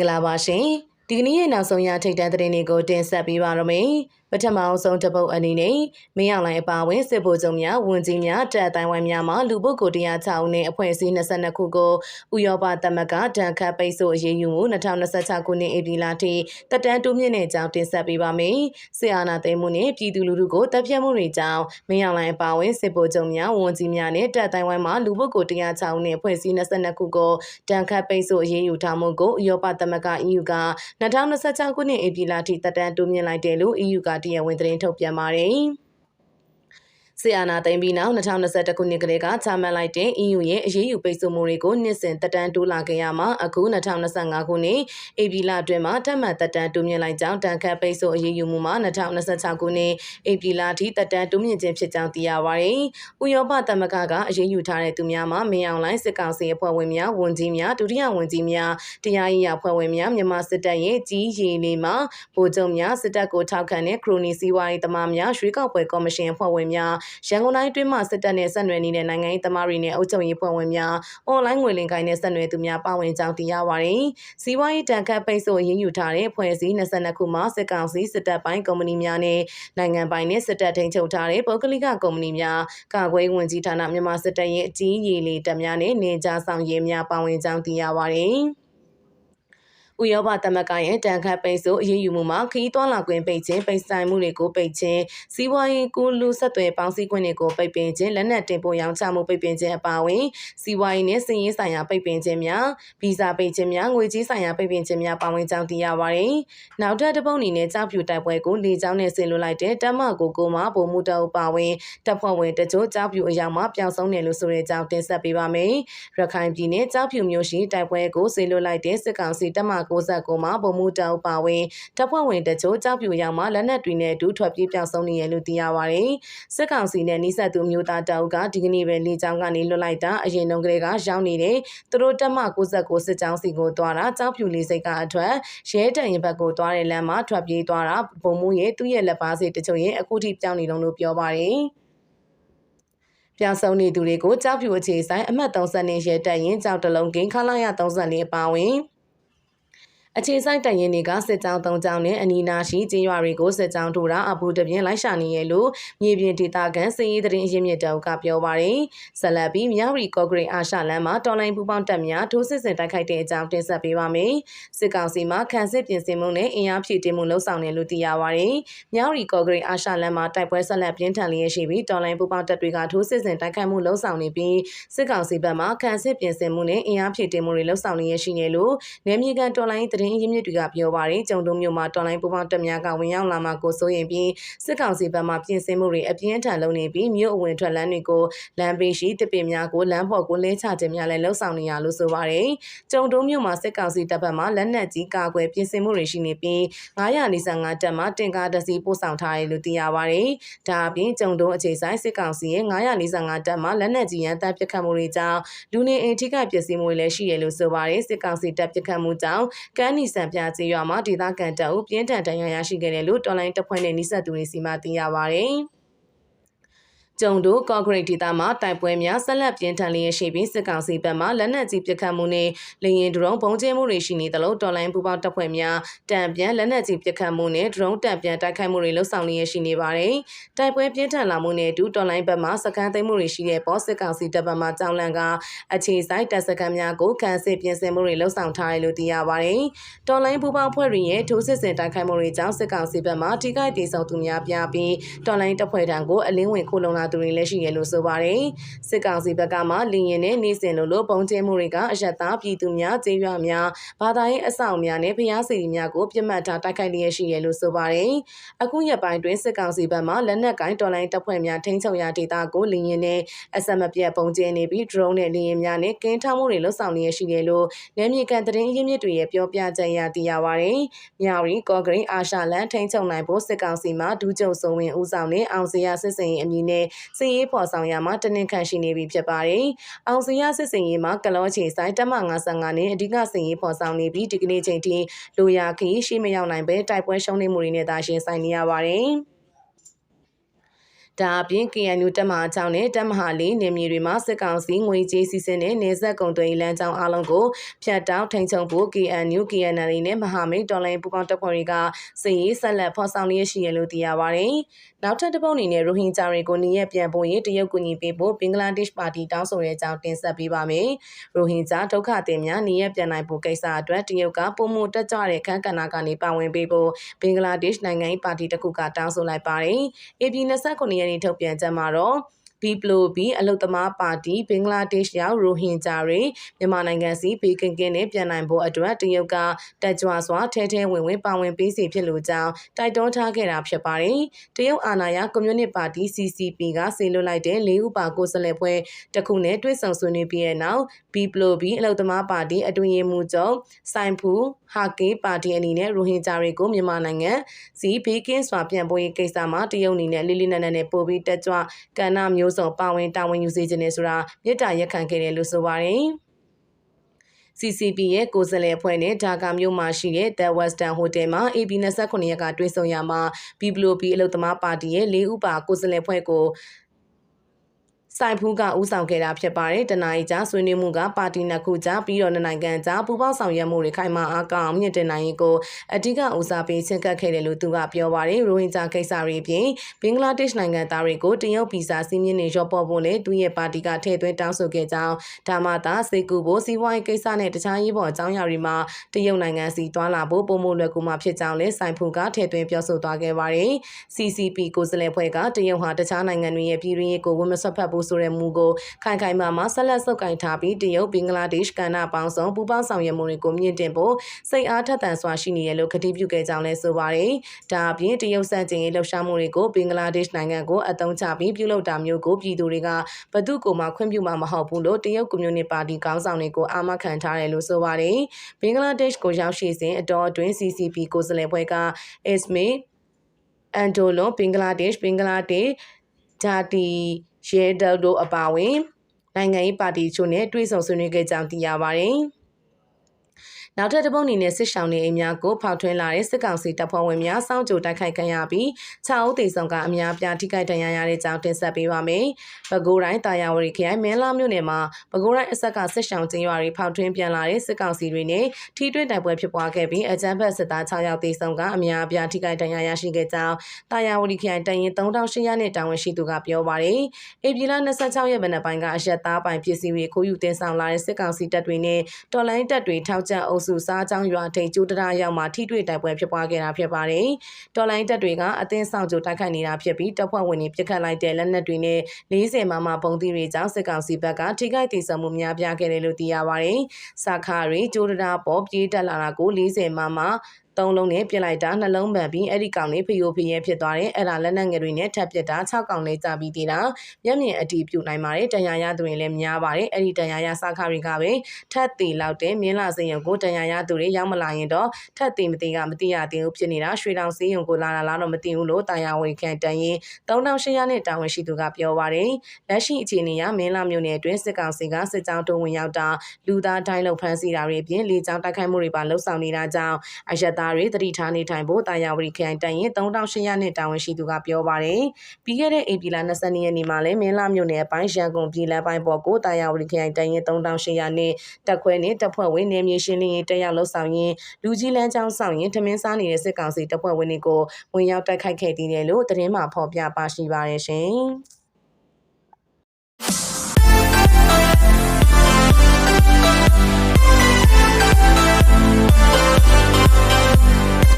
္ဂလာပါရှင်ဒီကနေ့ရဲ့နောက်ဆုံးရထိတ်တန့်သတင်းတွေကိုတင်ဆက်ပေးပါရမယ် ပထမအောင်ဆုံးတပုတ်အနေနဲ့မင်းအောင်လိုင်အပါဝင်စစ်ဗိုလ်ချုပ်များဝန်ကြီးများတပ်အတိုင်းဝိုင်းများမှလူပုဂ္ဂိုလ်တရား6ဦးနဲ့အဖွဲ့အစည်း22ခုကိုဥရောပသမဂ္ဂတန်ခတ်ပိတ်ဆို့အရေးယူမှု2026ခုနှစ်ဧပြီလထိတက်တန်းတိုးမြင့်တဲ့အကြောင်းတင်ဆက်ပေးပါမယ်။ဆီအာနာသိမ်းမှုနဲ့ပြည်သူလူထုကိုတပ်ဖြတ်မှုတွေကြောင့်မင်းအောင်လိုင်အပါဝင်စစ်ဗိုလ်ချုပ်များဝန်ကြီးများနဲ့တပ်အတိုင်းဝိုင်းမှလူပုဂ္ဂိုလ်တရား6ဦးနဲ့အဖွဲ့အစည်း22ခုကိုတန်ခတ်ပိတ်ဆို့အရေးယူထားမှုကိုဥရောပသမဂ္ဂ EU က2026ခုနှစ်ဧပြီလထိတက်တန်းတိုးမြင့်လိုက်တယ်လို့ EU ကတရားဝင်သတင်းထုတ်ပြန်ပါတယ်။ ဆီအာနာသိမ်းပြီးနောက်2021ခုနှစ်ကလေးကချမှတ်လိုက်တဲ့ EU ရဲ့အရေးယူပိတ်ဆို့မှုတွေကိုနှစ်စဉ်တက်တန်းတိုးလာခဲ့ရမှာအခု2025ခုနှစ်ဧပြီလအတွင်းမှာထပ်မံတက်တန်းတိုးမြင့်လိုက်ကြောင်းတန်ခတ်ပိတ်ဆို့အရေးယူမှုမှာ2026ခုနှစ်ဧပြီလထိတက်တန်းတိုးမြင့်ခြင်းဖြစ်ကြောင်းသိရပါတယ်။ဥရောပသမဂ္ဂကအရေးယူထားတဲ့သူများမှာမင်းအောင်လိုင်းစစ်ကောင်စီအဖွဲ့ဝင်များဝန်ကြီးများဒုတိယဝန်ကြီးများတရားရေးအဖွဲ့ဝင်များမြန်မာစစ်တပ်ရဲ့ကြီးရီနေမှာဗိုလ်ချုပ်များစစ်တပ်ကိုထောက်ခံတဲ့ခရိုနီစီဝါရေးသမားများရွေးကောက်ပွဲကော်မရှင်အဖွဲ့ဝင်များရန်ကုန်တိုင်းတွင်းမှစစ်တပ်နဲ့ဆက်နွယ်နေတဲ့နိုင်ငံရေးသမားတွေနဲ့အုပ်ချုပ်ရေးဖွဲ့ဝင်များအွန်လိုင်းငွေလိမ်ကိုင်းနဲ့ဆက်နွယ်သူများပါဝင်ကြောင်းသိရပါတယ်။စီးပွားရေးတန်ခတ်ပိတ်ဆို့အရေးယူထားတဲ့ဖွဲ့စည်း22ခုမှစစ်ကောင်စီစစ်တပ်ပိုင်းကုမ္ပဏီများနဲ့နိုင်ငံပိုင်နဲ့စစ်တပ်ထိန်းချုပ်ထားတဲ့ပုဂ္ဂလိကကုမ္ပဏီများကာကွယ်ဝင်ကြီးဌာနမြန်မာစစ်တပ်ရဲ့အကြီးအရေးလေးတပ်များနဲ့နေကြားဆောင်ရေးများပါဝင်ကြောင်းသိရပါတယ်။ ဥရောပသမဂ္ဂရဲ့တန်ခတ်ပိတ်ဆို့အရေးယူမှုမှာခရီးသွားလာခွင့်ပိတ်ခြင်းပိတ်ဆိုင်မှုတွေကိုပိတ်ခြင်းစီးပွားရေးကိုလူဆက်သွယ်ပေါင်းစည်းခွင့်တွေကိုပိတ်ပင်ခြင်းလက်နက်တင်ပို့ရောင်းချမှုပိတ်ပင်ခြင်းအပါအဝင်စီးပွားရေးနဲ့စည်ရင်းဆိုင်ရာပိတ်ပင်ခြင်းများဗီဇာပိတ်ခြင်းများငွေကြေးဆိုင်ရာပိတ်ပင်ခြင်းများပါဝင်ကြောင်းသိရပါတယ်။နောက်ထပ်တစ်ပုတ်အနေနဲ့ကြောက်ဖြူတိုက်ပွဲကိုလေကြောင်းနဲ့ဆင်လွှတ်လိုက်တဲ့တမကိုကိုမှဗိုလ်မှူးတောက်ပါဝင်တပ်ဖွဲ့ဝင်တချို့ကြောက်ဖြူအယောင်မှပျောက်ဆုံးတယ်လို့ဆိုတဲ့အကြောင်းတင်ဆက်ပေးပါမယ်။ရခိုင်ပြည်နယ်ကြောက်ဖြူမြို့ရှိတိုက်ပွဲကိုဆင်လွှတ်လိုက်တဲ့စစ်ကောင်စီတပ်မ69မှာဗိုလ်မှူးတောက်ပါဝင်တပ်ဖွဲ့ဝင်တချို့ကြောက်ဖြူရောက်မှလက်နက်တွေနဲ့အတူထွက်ပြေးပြောင်းဆုံးနေရလို့သိရပါတယ်။စစ်ကောင်စီနဲ့နှိစက်သူမျိုးသားတောက်ကဒီကနေ့ပဲလေကြောင်းကနေလွတ်လိုက်တာအရင်တုန်းကလေးကရောက်နေတဲ့သူတို့တပ်မ69စစ်ကြောင်းစီကိုသွားတာကြောက်ဖြူလေးစိတ်ကအထွက်ရဲတန်ရင်ဘက်ကိုသွားတဲ့လမ်းမှာထွက်ပြေးသွားတာဗိုလ်မှူးရဲ့သူ့ရဲ့လက်ပါစီတချို့ရဲ့အခုထိပြောင်းနေလုံးလို့ပြောပါတယ်။ပြောင်းဆုံးနေသူတွေကိုကြောက်ဖြူအခြေဆိုင်အမှတ်30နဲ့ရဲတက်ရင်ကြောက်တလုံးကင်းခလာရ34အပါဝင် အခြေဆိုင်တိုင်ရင်တွေကစစ်ကြောင်း၃ကြောင်းနဲ့အနီးနားရှိကျေးရွာတွေကိုစစ်ကြောင်းထိုးတာအပူတပြင်းလိုက်ရှာနေရလို့မြေပြင်ဒေသခံစည်ရေးသတင်းအရင်းမြစ်တောက်ကပြောပါရယ်ဇလတ်ပြီးမြောက်ရီကော့ဂရိတ်အာရှလမ်းမှာတော်လိုင်းပူပေါင်းတပ်များထိုးစစ်ဆင်တိုက်ခိုက်တဲ့အကြောင်းတင်ဆက်ပေးပါမယ်စစ်ကောင်စီမှခံစစ်ပြင်ဆင်မှုနဲ့အင်အားဖြည့်တင်းမှုလှုံ့ဆော်နေလို့သိရပါရယ်မြောက်ရီကော့ဂရိတ်အာရှလမ်းမှာတိုက်ပွဲဆက်လက်ပြင်းထန်လျက်ရှိပြီးတော်လိုင်းပူပေါင်းတပ်တွေကထိုးစစ်ဆင်တိုက်ခိုက်မှုလှုံ့ဆော်နေပြီးစစ်ကောင်စီဘက်မှခံစစ်ပြင်ဆင်မှုနဲ့အင်အားဖြည့်တင်းမှုတွေလှုံ့ဆော်နေရရှိနေလို့နယ်မြေကန်တော်လိုင်းသတင်းရင်းမြစ်တွေကပြောပါတယ်ကျုံတုံးမြို့မှာတော်လိုင်းပူပေါင်းတပ်များကဝင်ရောက်လာမှကိုစိုးရင်ပြီးစစ်ကောင်စီဘက်မှပြင်ဆင်မှုတွေအပြင်းထန်လုပ်နေပြီးမြို့အဝင်ထွက်လမ်းတွေကိုလမ်းပေးရှိတစ်ပင်များကိုလမ်းပေါ်ကိုလဲချခြင်းများလည်းလှုပ်ဆောင်နေရလို့ဆိုပါတယ်ကျုံတုံးမြို့မှာစစ်ကောင်စီတပ်ဘက်မှလက်နက်ကြီးကာကွယ်ပြင်ဆင်မှုတွေရှိနေပြီး945တပ်မှတင်ကားတစီပို့ဆောင်ထားတယ်လို့သိရပါတယ်ဒါအပြင်ကျုံတုံးအခြေဆိုင်စစ်ကောင်စီရဲ့945တပ်မှလက်နက်ကြီးရန်တပ်ပစ်ခတ်မှုတွေကြောင့်လူနေအိမ်ထိခိုက်ပျက်စီးမှုတွေလည်းရှိရလို့ဆိုပါတယ်စစ်ကောင်စီတပ်ပစ်ခတ်မှုကြောင့်ကမ်းနီဆန်ပြကျေးရွာမှာဒေသခံတပ်ဦးပြင်းထန်ဒဏ်ရာရရှိခဲ့တယ်လို့တော်လိုင်းတပ်ဖွဲ့နဲ့နှိစက်သူတွေစီမံသိရပါဗျ။ ကျုံတို့ကော့ဂရိတ်ဒေသမှာတိုက်ပွဲများဆက်လက်ပြင်းထန်လျက်ရှိပြီးစစ်ကောင်စီဘက်မှလက်နက်ကြီးပစ်ခတ်မှုနဲ့လေရင်ဒရုန်းပုံကျဲမှုတွေရှိနေသလိုတော်လိုင်းပူပေါင်းတပ်ဖွဲ့များတံပြန်လက်နက်ကြီးပစ်ခတ်မှုနဲ့ဒရုန်းတံပြန်တိုက်ခိုက်မှုတွေလှုပ်ဆောင်လျက်ရှိနေပါတယ်။တိုက်ပွဲပြင်းထန်လာမှုနဲ့အတူတော်လိုင်းဘက်မှစကန်သိမ်းမှုတွေရှိတဲ့ပေါ်စစ်ကောင်စီတပ်ဘက်မှကြောင်းလန့်ကအခြေစိုက်တပ်စကန်များကိုခံစစ်ပြင်ဆင်မှုတွေလှုပ်ဆောင်ထားတယ်လို့သိရပါတယ်။တော်လိုင်းပူပေါင်းဖွဲ့တွေရဲ့ထိုးစစ်ဆင်တိုက်ခိုက်မှုတွေကြောင့်စစ်ကောင်စီဘက်မှထိခိုက်ဒေဆုံးသူများပြပြီးတော်လိုင်းတပ်ဖွဲ့ထံကိုအလင်းဝင်ခိုလုံလာသူတွေလည်းရှိရလို့ဆိုပါတယ်။စစ်ကောင်စီဘက်ကမှလင်းရင်နဲ့နေစဉ်လိုလိုပုံကျဲမှုတွေကအယက်သားပြည်သူများကျေးရွာများဘာသာရေးအဆောင်များနဲ့ဖျားစီများကိုပြစ်မှတ်ထားတိုက်ခိုက်လျက်ရှိရလို့ဆိုပါတယ်။အခုရက်ပိုင်းတွင်စစ်ကောင်စီဘက်မှလက်နက်ကိုင်းတော်လိုင်းတပ်ဖွဲ့များထိန်းချုပ်ရာဒေသကိုလင်းရင်နဲ့အဆက်မပြတ်ပုံကျဲနေပြီး drone နဲ့လင်းရင်များနဲ့ကင်းထောက်မှုတွေလှုပ်ဆောင်လျက်ရှိတယ်လို့နယ်မြေကန်သတင်းရင်းမြစ်တွေရဲ့ပြောပြချက်အရသိရပါတယ်။မြောက်ရီကော့ဂရိတ်အာရှလန်ထိန်းချုပ်နိုင်ဖို့စစ်ကောင်စီမှဒူးကျုံစုံဝင်ဦးဆောင်တဲ့အောင်စရာစစ်စင်ရေးအမည်နဲ့စည်ရေးဖော်ဆောင်ရမှာတနင်္ခန့်ရှိနေပြီဖြစ်ပါတယ်။အောင်စရာစစ်စင်ရေးမှာကလောချေဆိုင်တမ55နဲ့အဓိကစင်ရေးဖော်ဆောင်နေပြီးဒီကနေ့ချိန်ထိလိုရာခီးရှိမရောက်နိုင်ပဲတိုက်ပွဲရှုံးနေမှုတွေနဲ့သာရှင်ဆိုင်နေရပါတယ်။ ဒါအပြင် KNU တက်မဟာအကြောင်းနဲ့တက်မဟာလေးနေမြေတွေမှာစစ်ကောင်စီငွေကြေးစီစဉ်တဲ့နေဆက်ကုံသွင်းလမ်းကြောင်းအလုံးကိုဖြတ်တောက်ထိန်ချုပ်ဖို့ KNU KNL နဲ့မဟာမိတ်တော်လိုင်းပူးပေါင်းတပ်ဖွဲ့တွေကစစ်ရေးဆက်လက်ဖော်ဆောင်လျက်ရှိရလို့သိရပါတယ်။နောက်ထပ်တစ်ပုတ်အနေနဲ့ရိုဟင်ဂျာတွေကိုနေရပြန်ပို့ရေးတရုတ်ကူညီပေးဖို့ဘင်္ဂလားဒေ့ရှ်ပါတီတောင်းဆိုတဲ့အကြောင်းတင်ဆက်ပေးပါမယ်။ရိုဟင်ဂျာဒုက္ခသည်များနေရပြန်နိုင်ဖို့ကိစ္စအတွက်တရုတ်ကပုံမှုတက်ကြတဲ့ခန်းကဏ္ဍကနေပါဝင်ပေးဖို့ဘင်္ဂလားဒေ့ရှ်နိုင်ငံ၏ပါတီတစ်ခုကတောင်းဆိုလိုက်ပါတယ်။ AP 29ရက်နေ့ထုတ်ပြန်ချက်မှာတော့ ဘီပလိုဘီအလုတ်သမားပါတီဘင်္ဂလားဒေ့ရှ်ရောက်ရိုဟင်ဂျာတွေမြန်မာနိုင်ငံစီဘေးကင်းကင်းနဲ့ပြန်နိုင်ဖို့အတွက်တရုတ်ကတက်ကြွစွာထဲထဲဝင်ဝင်ပါဝင်ပေးစီဖြစ်လို့ကြောင်းတိုက်တွန်းထားခဲ့တာဖြစ်ပါတယ်။တရုတ်အာဏာရကွန်မြူနစ်ပါတီ CCP ကဆေလွတ်လိုက်တဲ့၄ဦးပါကိုယ်စားလှယ်ဖွဲ့တစ်ခုနဲ့တွဲဆောင်ဆွေးနွေးပြီးတဲ့နောက်ဘီပလိုဘီအလုတ်သမားပါတီအတွင်ရေးမှူးချုပ်ဆိုင်ဖူဟာကေပါတီအနေနဲ့ရိုဟင်ဂျာတွေကိုမြန်မာနိုင်ငံစီဘေးကင်းစွာပြန်ပို့ရေးကိစ္စမှာတရုတ်အနေနဲ့လေးလေးနက်နက်နဲ့ပို့ပြီးတက်ကြွကဏ္ဍမျိုးမျိုးစုံပါဝင်တာဝန်ယူစေခြင်းနဲ့ဆိုတာမြစ်တာရက်ခံခဲ့တယ်လို့ဆိုပါတယ်။ CCP ရဲ့ကိုယ်စားလှယ်အဖွဲ့နဲ့ဒါကာမြို့မှာရှိတဲ့ The Western Hotel မှာ AB 29ရက်ကတွေ့ဆုံရမှာ BBLP အလုသမားပါတီရဲ့၄ဥပါကိုယ်စားလှယ်အဖွဲ့ကို စိုင်ဖူးကဦးဆောင်ခဲ့တာဖြစ်ပါတယ်။တနအီကြာဆွေးနွေးမှုကပါတီနှစ်ခုကြားပြီးတော့နိုင်ငံကြားပူးပေါင်းဆောင်ရွက်မှုတွေခိုင်မာအားကောင်းမြင့်တင်နိုင်ရေးကိုအဓိကဦးစားပေးချင့်ကပ်ခဲ့တယ်လို့သူကပြောပါတယ်။ရိုဟင်ဂျာကိစ္စတွေပြင်ဘင်္ဂလားဒေ့ရှ်နိုင်ငံသားတွေကိုတရုတ်ဗီဇာစီးမြင့်နေရော့ပေါ်ဖို့လည်းသူရဲ့ပါတီကထည့်သွင်းတောင်းဆိုခဲ့ကြောင်းဒါမှသာစေကူဖို့စီးပွားရေးကိစ္စနဲ့တခြားရေးပေါ်အကြောင်းအရာတွေမှာတရုတ်နိုင်ငံစီတွာလာဖို့ပုံမလွယ်ကူမှာဖြစ်ကြောင်းလည်းစိုင်ဖူးကထည့်သွင်းပြောဆိုသွားခဲ့ပါတယ်။ CCP ကိုယ်စားလှယ်ဖွဲ့ကတရုတ်ဟာတခြားနိုင်ငံတွေရဲ့ပြည်တွင်းရေးကိုဝန်မဆက်ဖက်ဘူးဆိုတဲ့မူကိုခိုင်ခိုင်မာမာဆက်လက်ဆုပ်ကိုင်ထားပြီးတရုတ်ဘင်္ဂလားဒေ့ရှ်ကဏ္ဍပေါင်းစုံပူးပေါင်းဆောင်ရွက်မှုတွေကိုမြင့်တင်ဖို့စိတ်အားထက်သန်စွာရှိနေရလို့ကတိပြုခဲ့ကြောင်းလည်းဆိုပါတယ်။ဒါအပြင်တရုတ်စံကျင်ရေးလှုပ်ရှားမှုတွေကိုဘင်္ဂလားဒေ့ရှ်နိုင်ငံကိုအသုံးချပြီးပြုလုပ်တာမျိုးကိုပြည်သူတွေကဘသူ့ကိုမှခွင့်ပြုမှာမဟုတ်ဘူးလို့တရုတ်ကွန်မြူနတီပါတီခေါင်းဆောင်တွေကိုအာမခံထားတယ်လို့ဆိုပါတယ်။ဘင်္ဂလားဒေ့ရှ်ကိုရောက်ရှိစဉ်အတော်အတွင်း CCP ကိုယ်စားလှယ်ဖွဲ့ကအစ်မေအန်တိုလွန်ဘင်္ဂလားဒေ့ရှ်ဘင်္ဂလားဒေ့ရှ်ဂျာတီ ရဲဒယ်တို့အပါအဝင် နိုင်ငံရေးပါတီချို့နဲ့တွေ့ဆုံဆွေးနွေးခဲ့ကြောင်းသိရပါတယ်။ နောက်ထပ်တစ်ပုတ်အနေနဲ့စစ်ဆောင်နေအိမ်များကိုဖောက်ထွင်းလာတဲ့စစ်ကောင်စီတပ်ဖွဲ့ဝင်များစောင့်ကြိုတိုက်ခိုက်ခံရပြီး6ဦးသေဆုံးကအများပြားထိခိုက်ဒဏ်ရာရတဲ့ကြောင်းတင်ဆက်ပေးပါမယ်။ပဲခူးတိုင်းတာယာဝတီခရိုင်မင်းလာမြို့နယ်မှာပဲခူးတိုင်းအဆက်ကစစ်ဆောင်ကျင်းရွာတွေဖောက်ထွင်းပြန်လာတဲ့စစ်ကောင်စီတွေနဲ့ထိတွေ့တိုက်ပွဲဖြစ်ပွားခဲ့ပြီးအကြမ်းဖက်စစ်သား6ယောက်သေဆုံးကအများပြားထိခိုက်ဒဏ်ရာရရှိခဲ့ကြောင်းတာယာဝတီခရိုင်တရင်3800နဲ့တာဝန်ရှိသူကပြောပါတယ်။ဧပြီလ26ရက်နေ့ပိုင်းကအရက်သားပိုင်ပစ္စည်းတွေခိုးယူတင်ဆောင်လာတဲ့စစ်ကောင်စီတပ်တွေနဲ့တော်လိုင်းတပ်တွေထောက်ကျအုပ်စုစားချောင်းရွာထိပ်ကျိုးတရာရောက်မှထိတွေ့တိုက်ပွဲဖြစ်ပွားခဲ့တာဖြစ်ပါတယ်။တော်လိုင်းတပ်တွေကအသင်းဆောင်ကြိုတိုက်ခိုက်နေတာဖြစ်ပြီးတပ်ဖွဲ့ဝင်တွေပြစ်ခတ်လိုက်တဲ့လက်နက်တွေနဲ့40မမပုံသီးတွေကြောင့်စစ်ကောင်စီဘက်ကထိခိုက်ဒေဆုံးမှုများပြားခဲ့တယ်လို့သိရပါတယ်။စာခါရီကျိုးတရာပေါ်ပြေးတက်လာတာကို40မမသုံးလုံးနဲ့ပြစ်လိုက်တာနှလုံးပန်ပြီးအဲ့ဒီကောင်လေးဖျို့ဖျဲဖြစ်သွားတယ်အဲ့ဒါလက်နက်ငယ်တွေနဲ့ထပ်ပစ်တာ6ကောင်လေးကြာပြီးသေးတာမျက်မြင်အတီးပြုတ်နိုင်ပါတယ်တန်ရာရသူတွေလည်းများပါတယ်အဲ့ဒီတန်ရာရစခါတွေကပဲထပ်သေးလောက်တဲ့မြင်းလာစေရုံကိုတန်ရာရသူတွေရောက်မလာရင်တော့ထပ်သေးမသေးကမသိရသေးဘူးဖြစ်နေတာရွှေတောင်စေရုံကိုလာလာလားတော့မသိဘူးလို့တာယာဝင်ခံတန်ရင်3800နဲ့တာဝန်ရှိသူကပြောပါတယ်လက်ရှိအခြေအနေအရမင်းလာမြို့နယ်အတွင်းစစ်ကောင်စီကစစ်ကြောင်းတုံးဝင်ရောက်တာလူသားတိုင်းလုံဖမ်းဆီးတာတွေအပြင်လေကြောင်းတိုက်ခိုက်မှုတွေပါလှုပ်ဆောင်နေတာကြောင့်အယက်သားတွေသတိထားနေထိုင်ဖို့တာယာဝတီခရိုင်တိုင်ရင်3800နဲ့တာဝန်ရှိသူကပြောပါတယ်။ပြီးခဲ့တဲ့ဧပြီလ22ရက်နေ့မှာလည်းမင်းလာမြို့နယ်အပိုင်းရန်ကုန်ပြည်လမ်းပိုင်းပေါ်ကိုတာယာဝတီခရိုင်တိုင်ရင်3800နဲ့တက်ခွဲနဲ့တပ်ဖွဲ့ဝင်နေမြေရှင်းလင်းရေးတက်ရောက်လှုပ်ဆောင်ရင်းလူကြီးလမ်းကြောင်းဆောင်ရင်းထမင်းစားနေတဲ့စစ်ကောင်စီတပ်ဖွဲ့ဝင်တွေကိုဝင်ရောက်တိုက်ခိုက်ခဲ့တယ်လို့သတင်းမှာဖော်ပြပါရှိပါတယ်ရှင်။